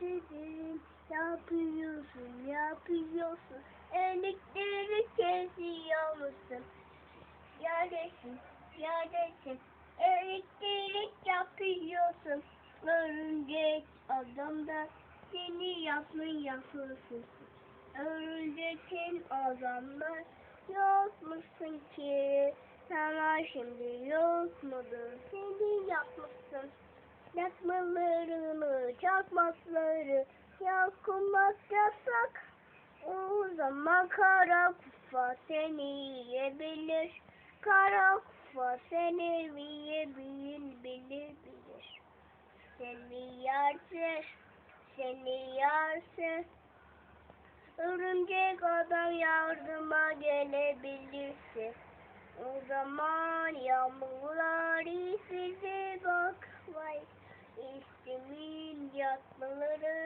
dedim. Yapıyorsun, yapıyorsun. Elektriği kesiyor musun? Yerdesin, yerdesin. Elektrik yapıyorsun. Örümcek adam da seni yapmın yapıyorsun. Örümcekin adamlar yok musun ki? Sana şimdi yok mudur? Seni yapmışsın. Yakmalarını, çakmakları yakmak yasak. O zaman kara kufa seni yiyebilir. Kara kufa seni yiyebilir, bilir, bilir. Seni yerse, seni yerse. Örümcek adam yardıma gelebilirse. O zaman yağmurlar İstimin yatmaları